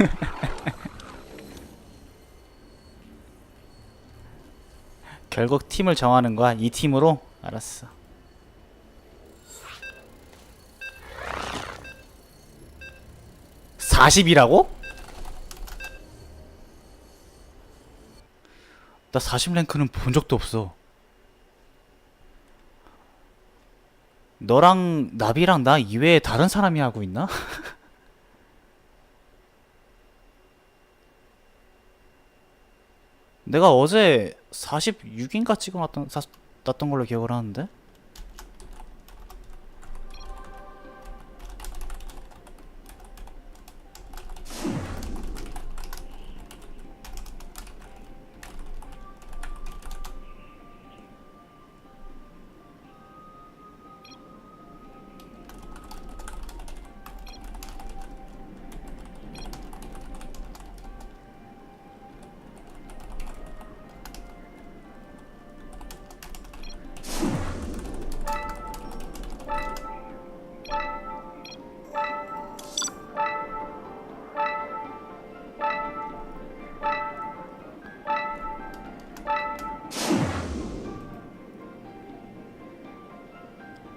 결국 팀을 정하는 거야. 이 팀으로 알았어. (40이라고) 나 40랭크는 본 적도 없어 너랑 나비랑 나 이외에 다른 사람이 하고 있나? 내가 어제 46인가 찍어놨던 사, 놨던 걸로 기억을 하는데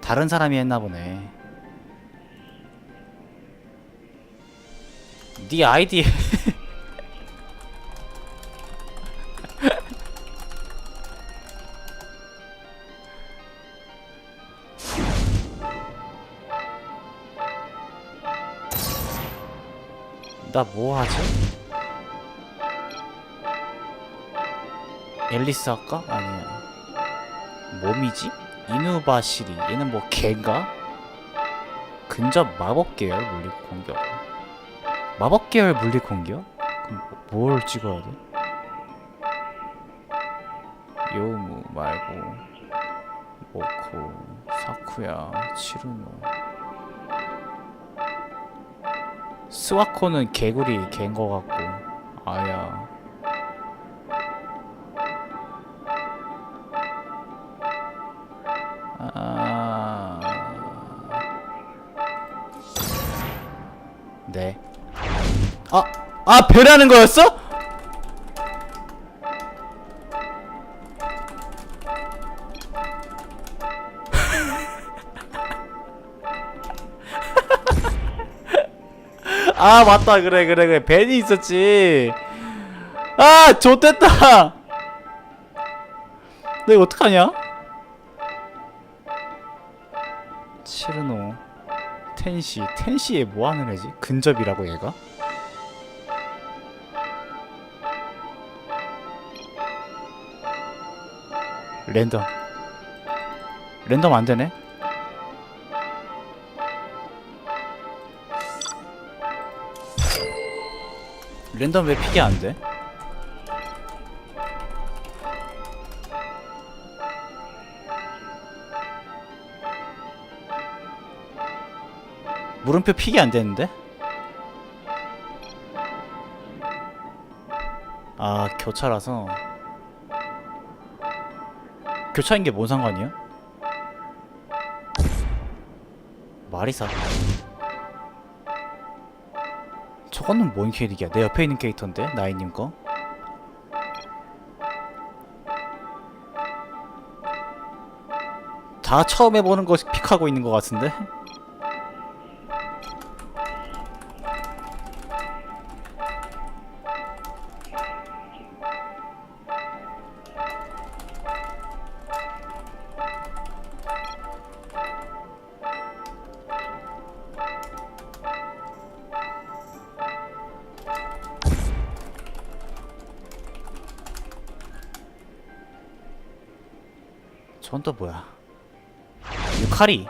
다른 사람이 했나 보네 네 아이디 나 뭐 하지? 앨리스 할까? 아니야 몸이지? 이누바시리 얘는 뭐 개인가? 근접 마법 계열 물리 공격 마법 계열 물리 공격? 그럼 뭐- 뭘 찍어야 돼? 요무 말고 모코 사쿠야 치루노 스와코는 개구리 개인 거 같고 아야 아, 아 배라는 거였어? 아 맞다. 그래 그래 그래. 벤이 있었지. 아 좋댔다. 너 이거 어떡하냐? 치르노 텐시. 텐시에 뭐하는 애지? 근접이라고 얘가 랜덤 랜덤 안되네 랜덤 왜 픽이 안돼? 물음표 픽이 안 되는데? 아 교차라서 교차인 게 뭔 상관이야? 마리사 저거는 뭔 캐릭이야? 내 옆에 있는 캐릭터인데 나이님 거 다 처음 해보는 거 픽하고 있는 것 같은데? 또 뭐야? 유카리.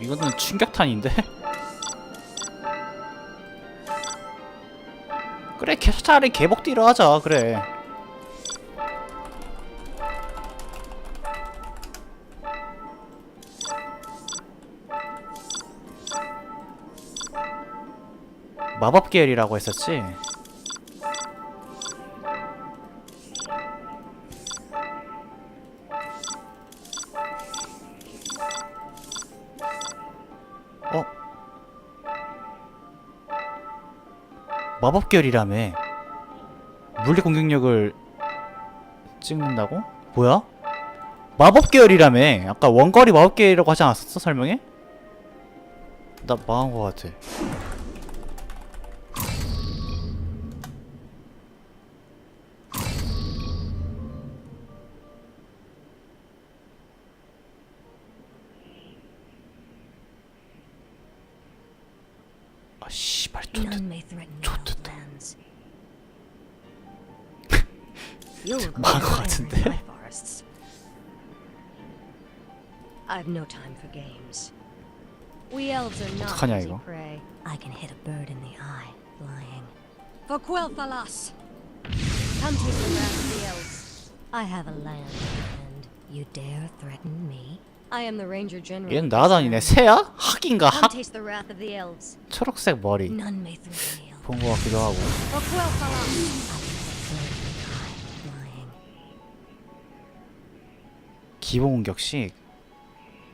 이거는 충격탄인데? 차라리 개복딜을 하자 그래 마법 계열이라고 했었지? 어? 마법 계열이라며 물리 공격력을 찍는다고? 뭐야? 마법 계열이라며. 아까 원거리 마법 계열이라고 하지 않았었어? 설명에? 나 망한 것 같아. 아 For Quel'Thalas! Come take the elves. I have a land defend. You dare threaten me? I am the Ranger General. 얘는 날아다니네. 새야? 학인가 Come 학? taste the wrath of the elves. 초록색 머리 None may threaten elves. 본것 같기도 하고 For Quel'Thalas! I flying. 기본 공격식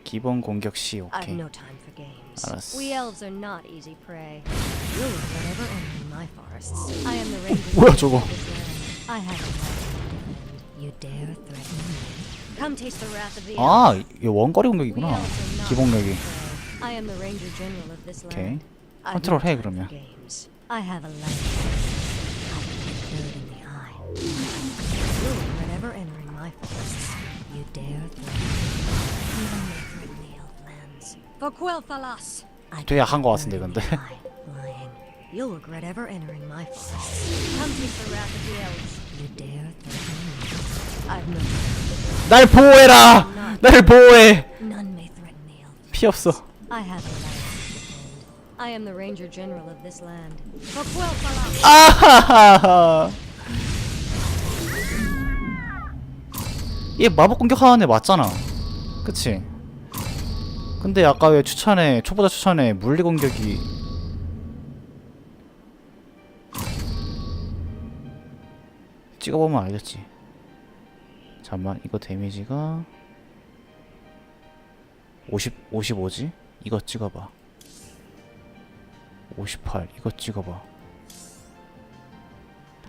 기본 공격시 I've 오케이 no time for games. 알았어. We elves are not easy prey. You'll regret ever entering my forests. I am the ranger. 뭐야, 저거? of this land. I have a defend. You dare threaten me? Come taste the wrath of the 아. 이게 원거리 공격이구나 prey. I am the ranger general of this 오케이 land. I've 컨트롤 해 그러면. I have a Quel'Thalas! 되게 약한 것 같은데 근데 You'll regret ever entering my forest. Come taste the wrath of the elves. You dare threaten me? I've no 날 보호해라 날 보호해 None may threaten the elves. 피 없어 I have a land. I am the ranger general of this land. 아하하하 얘 마법 공격하는 애 맞잖아 그치 근데 아까 왜 추천에 초보자 추천에 물리 공격이 찍어보면 알겠지 잠만 이거 데미지가 50 55지 이거 찍어봐 58 이거 찍어봐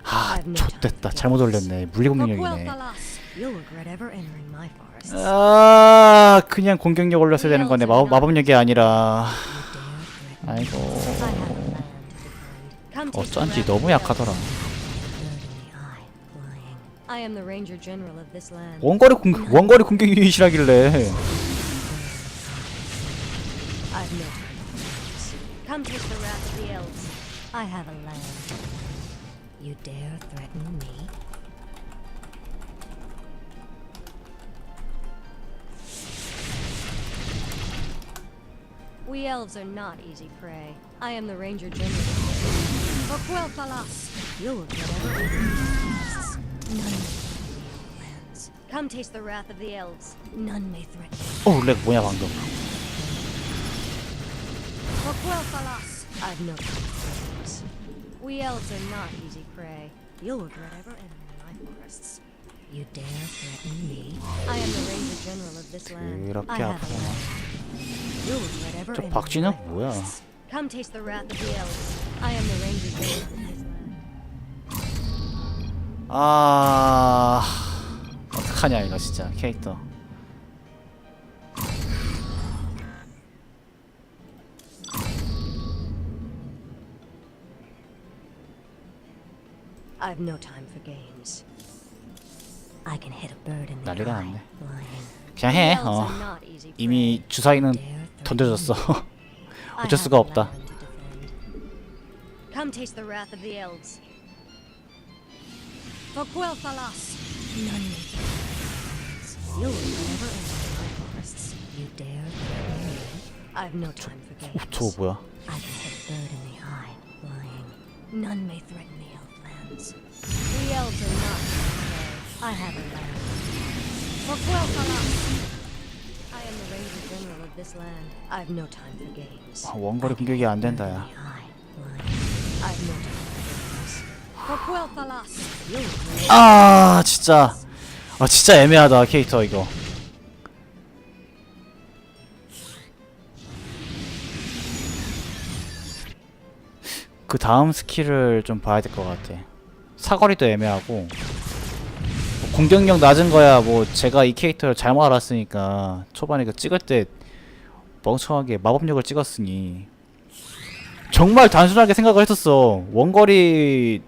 아 좆됐다 잘못. 올렸네 물리 For 공격력이네 Quel'Thalas! You'll regret ever entering my forests. 아 그냥 공격력 올렸어야 되는 거네 마법, 마법력이 아니라? 아이고 어쩐지 너무 약하더라 am the ranger general of this land. 원거리 공격 원거리 공격 유닛이라길래 I've no time for games. Come taste the wrath of the elves. I have a land. to defend. You dare threaten me? We elves are not easy prey. I am the ranger general. For Quel'Thalas! You'll regret ever entering my forests. None Come taste the wrath of the elves. None may threaten me. 어렉 뭐야 방금 For Quel'Thalas! I've no time for games. We elves are not easy prey. You'll regret ever entering my forests. You dare threaten me? I am the ranger general of this land. 그렇게 I have a 아프구나 land. You'll regret ever 저 entering 박쥐는 my 뭐야 forests. Come taste the wrath of the elves. I am the ranger general of this land. 아 어떡하냐 이거 진짜 캐릭터 I've no time for games. I can hit a bird in the 난리가 eye, 났네. 그냥 해 어. 이미. 주사위는 던져졌어 어쩔 수가 없다. Come taste the wrath of the elves. For Quel'Thalas! None You'll never enter my forests. You dare threaten me? I've no time for 오, games. 저거 뭐야 I can hit a bird in the eye, flying. None may threaten the Elflands. We elves are not prey. I have a land. For Quel'Thalas! I am the ranger general of this land. I've no time for games. 아, 원거리 공격이 안 된다 야 The eye, flying. I've no time for games. For Quel'Thalas, you'll regret 아 진짜 아 진짜 애매하다 캐릭터 이거. 그 다음 스킬을 좀 봐야 될 것 같아. 사거리도 애매하고. 뭐 공격력 낮은 거야 뭐 제가 이 캐릭터를 잘못 알았으니까 초반에 그 찍을 때 멍청하게 마법력을 찍었으니. 정말 단순하게 생각을 했었어. 원거리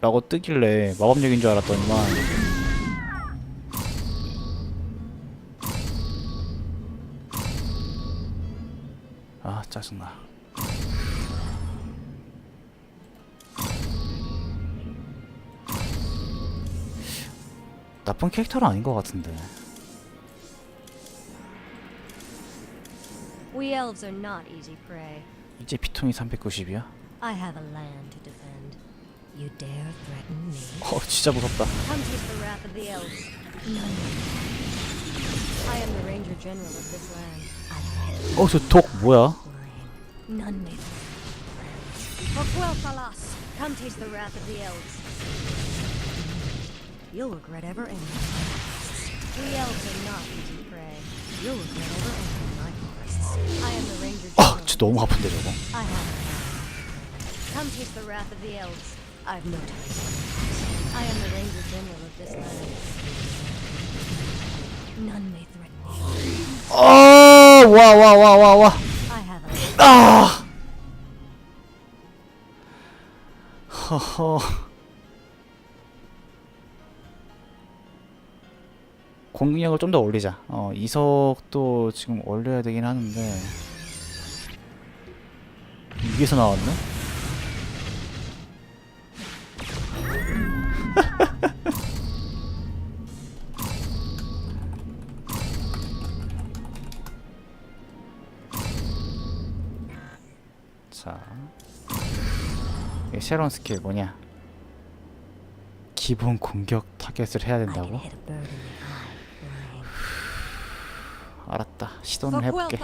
라고 뜨길래 마법력인 줄 알았더니만 짜증나 나쁜 캐릭터는 아닌 것 같은데 We elves are not easy prey. 이제 피통이 390이야? I have a land to defend. You dare threaten me? 어 진짜 무섭다 Come taste the wrath of the elves. None. I am the ranger general of this land. 어 저 독 뭐야? lying. None may For Quel'Thalas, come taste the wrath of the elves. You'll regret ever entering my forests. We elves are not easy prey. You'll regret ever entering my forests. I am the ranger general. 아 진짜 너무 아픈데 저거 I have a plan. Come taste the wrath of the elves. I've no time. I am the ranger general of this land. None may threaten me. 아와 와 와 와와 I have a 아! 허허. 공격력을 좀 더 올리자. 어 이석도 지금 올려야 되긴 하는데. 위에서 나왔네? 자 새로운 스킬 뭐냐 기본 공격 타겟을 해야 된다고? 알았다 시도는 해볼게.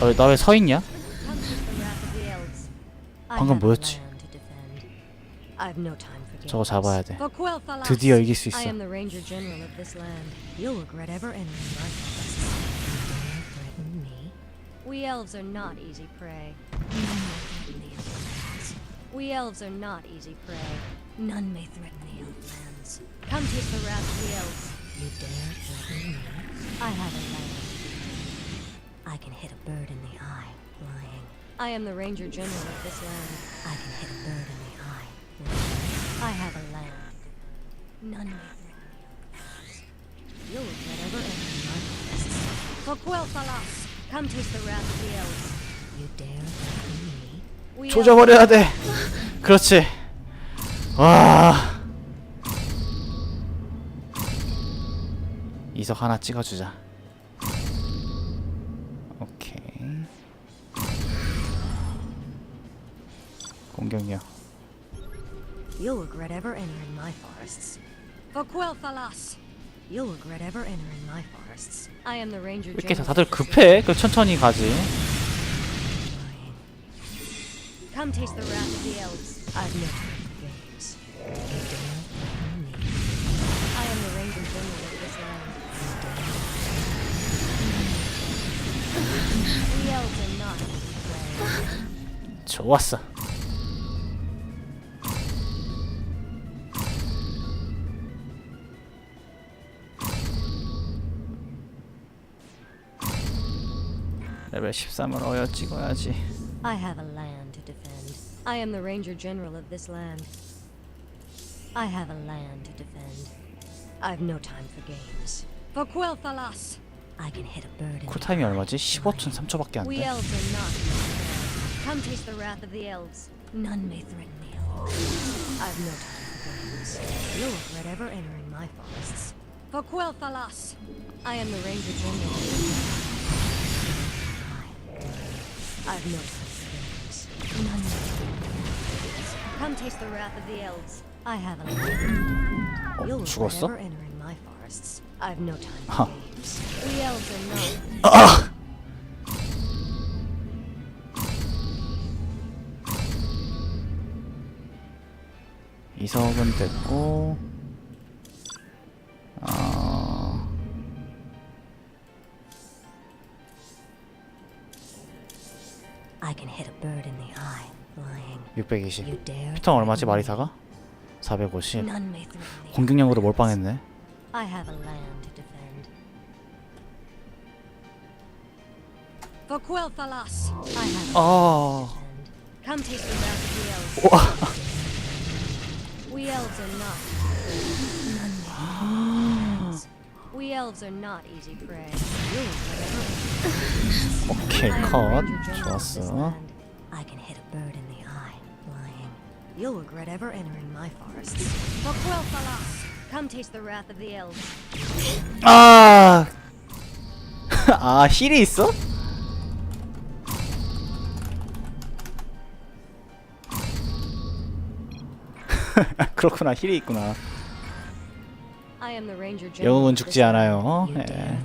어, 나왜 서 있냐? Come taste the wrath of the elves. I 방금 뭐였지? land to defend. I've no time for games. 저거 잡아야 돼 For Quel'Thalas, 드디어 이길 수 있어 I am the ranger general of this land. You'll regret ever entering my forests. You dare threaten me? We elves are not easy prey. None may threaten the elflands. We elves are not easy prey. None may threaten the elflands. Come taste the wrath of the elves. You dare threaten me? I have a land. I can hit a bird in the eye, lying. I am the ranger general of this land. I can hit a bird in the eye, lying. I have a land. None elflands. You'll regret ever entering my forests. For Quel'Thalas, come taste the wrath of the elves. You dare me? 조져버려야 돼 그렇지 와 이석 하나 찍어주자 오케이 공격력 You'll regret ever entering my forests. For Quel'Thalas, you'll regret ever entering my forests. I am the ranger 왜 이렇게 general. 다들 of this 급해? 그 천천히 가지 lying. Come taste the wrath of the elves. I've no time for games. You dare threaten me? I am the ranger general of this land. We elves are not prey. 좋았어 레벨 13을 어여 찍어야지 I have a land to defend. I am the ranger general of this land. I have a land to defend. I've no time for games. For Quel'Thalas, I can hit a bird in the 쿨타임이 eye. 얼마지? 15초 3초밖에 We 안돼 elves are not easy. Come taste the wrath of the elves. None may threaten the elves. I've no time for games. You'll regret ever entering my forests. For Quel'Thalas, I am the ranger general. I've no time for games. None may threaten the elves. Come taste the wrath of the elves. I have a land. 어, You'll 죽었어? never enter in my forests. I've no time Huh. for games. We elves are not. 아! 이석은 됐고 620 You dare? 피통 얼마지 마리사가? 450 None may threaten me. 공격력으로 몰빵했네 아... 오케이 컷 좋았어 You'll regret ever entering my forests. For Quel'Thalas, come taste the wrath of the elves. 아... 아 힐이 있어? 그렇구나 힐이 있구나. 영웅은 죽지. 않아요 예.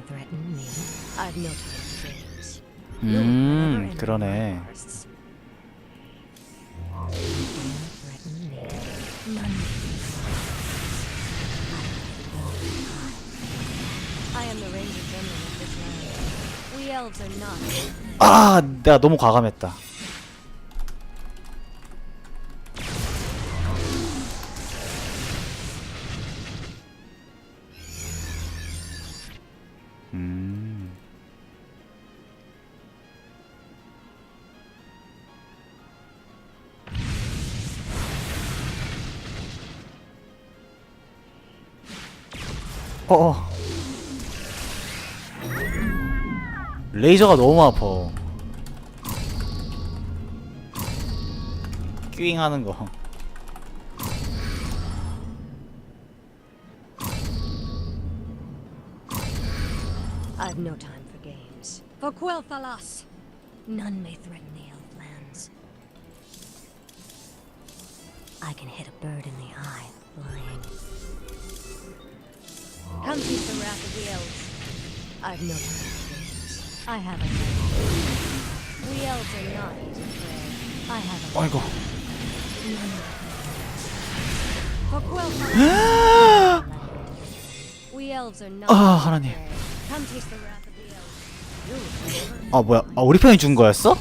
음 그러네 아 내가 너무 과감했다 음 어. 레이저가 너무 아파. 큐잉 하는 거. I've no time for games. For Quel'Thalas, none may threaten the Elflands. I can hit a bird in the eye, lying. Come taste the wrath of the elves. I've no time. I have a land. We elves are not easy prey. I have a 아이고. For Quel'Thalas, we elves are not 아, 하나님. prey. Come taste the wrath of the elves. You'll never 아 뭐야? 아 우리 편이 죽은 거였어?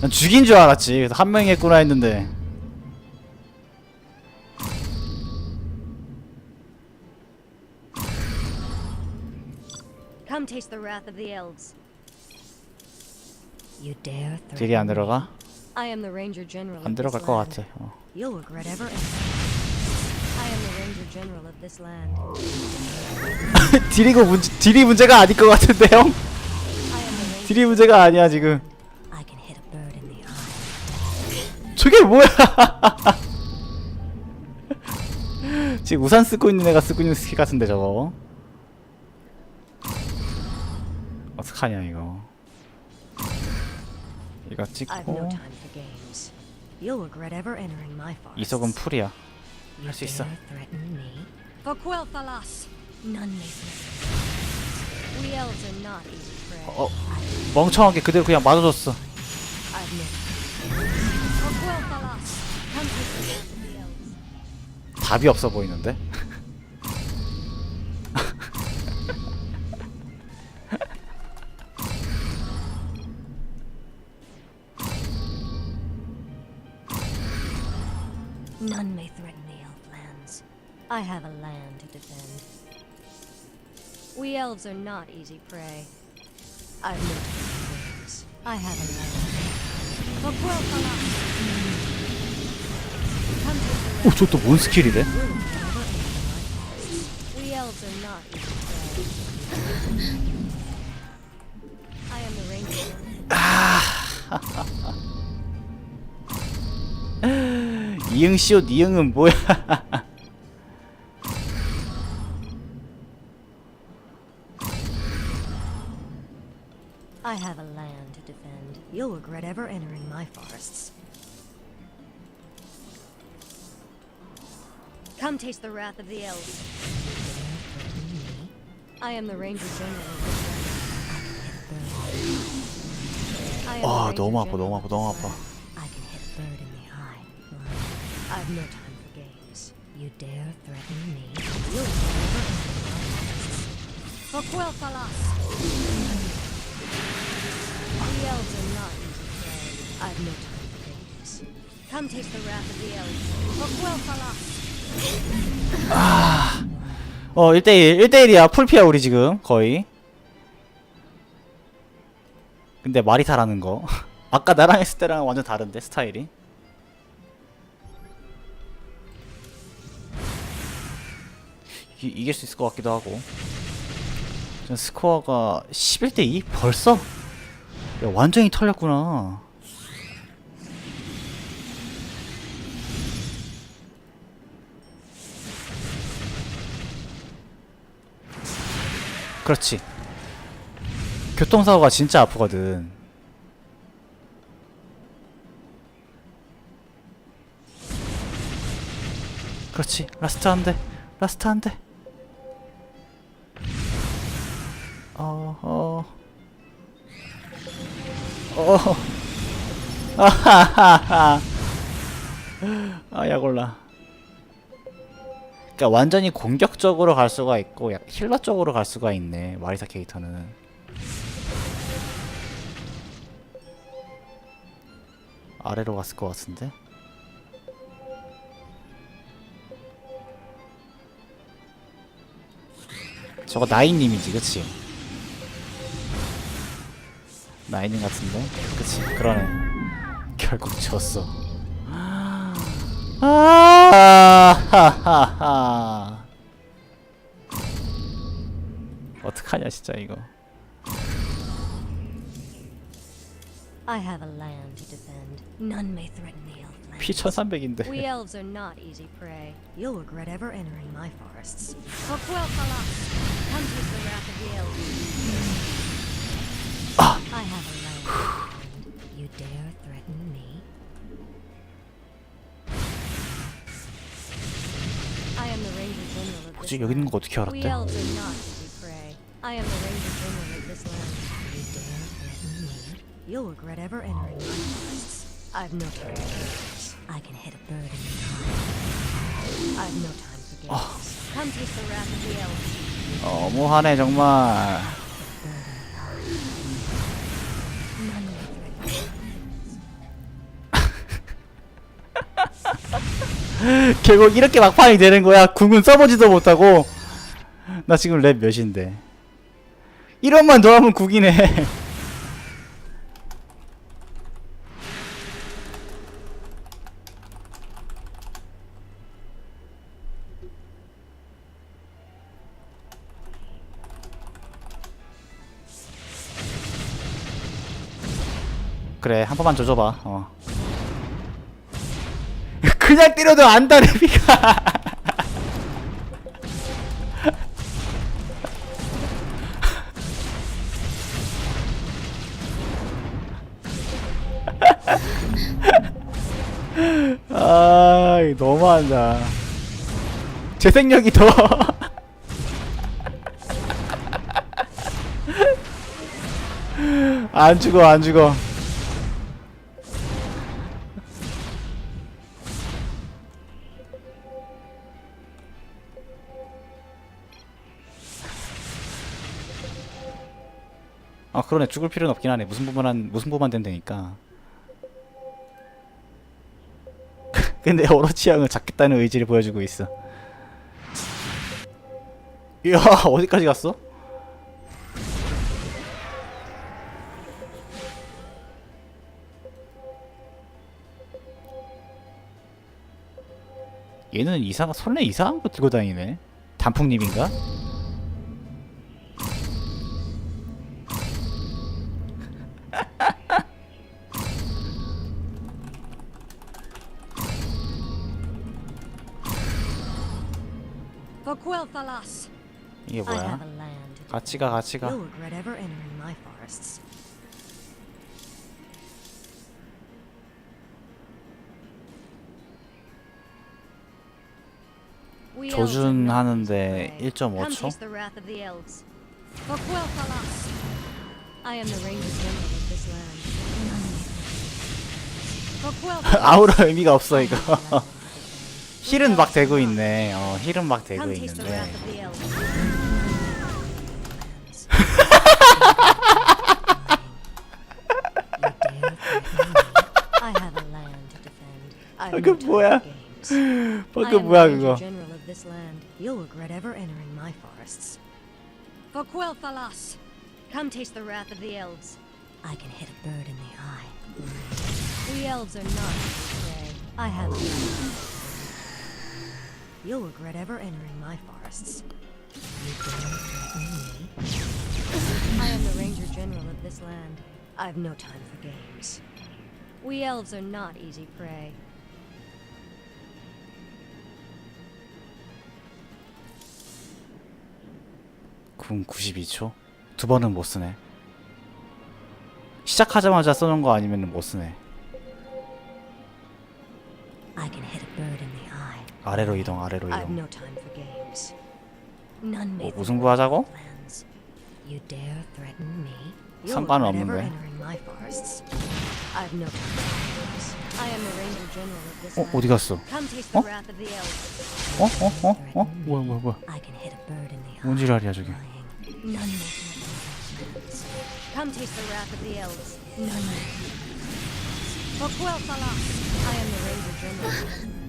난 죽인 줄 알았지. 그래서 한 명이 했구나 했는데. Taste the wrath of the elves. You dare 딜이 안 들어가? I am the ranger general. 안 of this 들어갈 것 land. 같아. 어. You'll regret ever. I am the ranger general of this land. 딜이고 문제 딜이 문제가 아닐 것 같은데 형. I am the ranger. 딜이 문제가 아니야 지금. I can hit a bird in the eye. 저게 뭐야? 지금 우산 쓰고 있는 애가 쓰고 있는 스킬 같은데 저거. 어떡하냐 이거. 이거 찍고. 이석은 풀이야. You 할수 있어. 어 멍청하게 그대로 그냥 맞아줬어. 답이 없어 보이는데? None may threaten the Elflands. I have a land to defend. We elves are not easy prey. I've no time for games. I have a land. For Quel'Thalas. Come to the 오, 저 또 뭔 스킬이래? We elves are not easy prey. I am the ranger. 이응 씨옷 이응은 뭐야? I have a land to defend. You'll regret ever entering my forests. Come taste the wrath of the elves. I am the Ranger General. I am the 아 Ranger 너무 아파 General 너무 of 아파 너무 this 아파 no time for games. You dare threaten me? You'll never For Quel'Thalas! The elves are not easy prey. I've no time for games. Come taste the wrath of the elves. For Quel'Thalas! 어 1대1 1대1이야 풀피야 우리 지금 거의 근데 마리타라는 거 아까 나랑 했을 때랑 완전 다른데 스타일이 이, 이길 수 있을 것 같기도 하고. 전 스코어가 11대2? 벌써? 야 완전히 털렸구나. 그렇지. 교통사고가 진짜 아프거든. 그렇지. 라스트 한대. 라스트 한대 어. 아하하하. 아 약올라. 그러니까 완전히 공격적으로 갈 수가 있고 약 힐러 쪽으로 갈 수가 있네 마리사 캐릭터는. 아래로 갔을 것 같은데? 저거 나인님이지 그치? 나인님 같은데? 그치 그러네 결국 졌어 아하하하 어떡하냐 진짜 이거 I have a land to defend. None may threaten the elf 피 lands. 1300인데 We elves are not easy prey. You'll regret ever entering my forests. Come taste the wrath of the elves. I have a land to defend. You dare threaten me? I am the Ranger General of 뭐지 this 여기 있는 land. 거 어떻게 We 알았대? elves are not easy prey. I am the Ranger General of this land. You dare threaten me? You'll regret ever entering my forests. I've no time for games. I can hit a bird in the eye. I've no time for games. Come taste the wrath of the elves. 너무하네 정말 결국 이렇게 막판이 되는 거야. 궁은 써보지도 못하고. 나 지금 랩 몇인데. 1원만 더 하면 국이네. 그래 한 번만 줘줘봐. 어 그냥 때려도 안다 레비가. 아 너무한다 재생력이 더. 안 죽어 안 죽어 아 그러네. 죽을 필요는 없긴 하네. 무슨 부만 무슨 부만 된다니까. 근데 오로치양을 잡겠다는 의지를 보여주고 있어. 이야 어디까지 갔어? 얘는 이상한 손에 이상한 거 들고 다니네. 단풍잎인가? 이게 뭐야? 같이 가 같이 가 조준하는데 easy prey. Come 1.5초? taste the wrath of the elves. For Quel'Thalas, I am the ranger general of this land. None may prevent me. For Quel'Thalas, 아우라 의미가 없어 이거 have the land of the 힐은 막 되고 있네 어 힐은 막 되고 the 있는데 the 아, 그 time 뭐야? 방금 뭐야 the 그거 Ranger General of this land. You'll regret ever entering my forests. For Quel'Thalas, come taste the wrath of the elves. I can hit a bird in the eye. We elves are not. I have You'll regret ever entering my forests. You dare threaten me? I am the Ranger General of this land. I've no time for games. We elves are not easy prey. 궁 92초 두 번은 못 쓰네 시작하자마자 쓰는 거 아니면 못 쓰네 I can hit a bird in the. 아래로 이동 아래로 I've 이동 no time for games. None may 뭐 무승부하자고? You dare threaten me? You'll 상관은 regret ever 없는데. entering my forests. I've no time for games. I am the Ranger General of this 어 land. 어디 갔어 Come taste the 어? wrath of the elves. 어 어 어 어 뭐야 뭐야 뭐야 I can hit a bird in the eye. 뭔 지랄이야 저게. None may plans. Come taste the wrath of the elves. None may For Quel'Thalas, I am the Ranger General.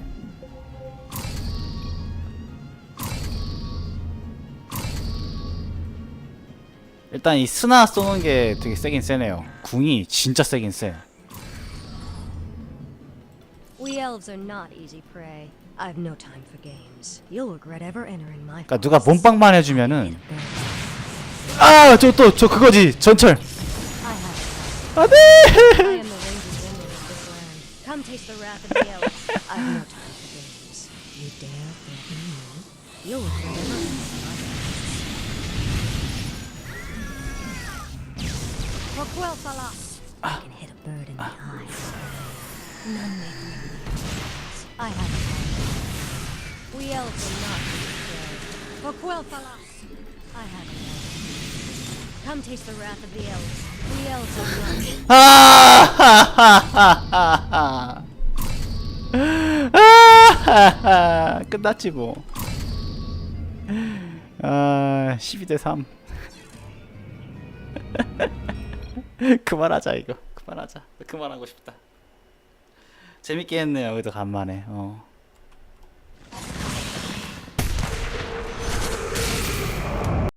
일단 이 스나 쏘는 게 되게 세긴 세네요 궁이 진짜 세긴 세 We elves are not easy prey. I've no time for games. You'll regret ever entering my 그러니까 누가. 몸빵만 해주면은. 아 저 또 저 그거지 전철 I have 안돼 I am the Ranger General of this land. Come taste the wrath of the elves. I've no time for games. You dare threaten me? You'll regret ever entering my For Quel'Thalas, I can hit a bird in the eye. None may threaten me. I have a plan. We elves are not prey. For Quel'Thalas, I have a plan. Come taste the wrath of the elves. We elves are not 아하하하하 아하하 끝났지 뭐. 아 12대 3 그만하자 이거. 그만하자. 그만하고 싶다. 재밌게 했네요 여기도 간만에. 어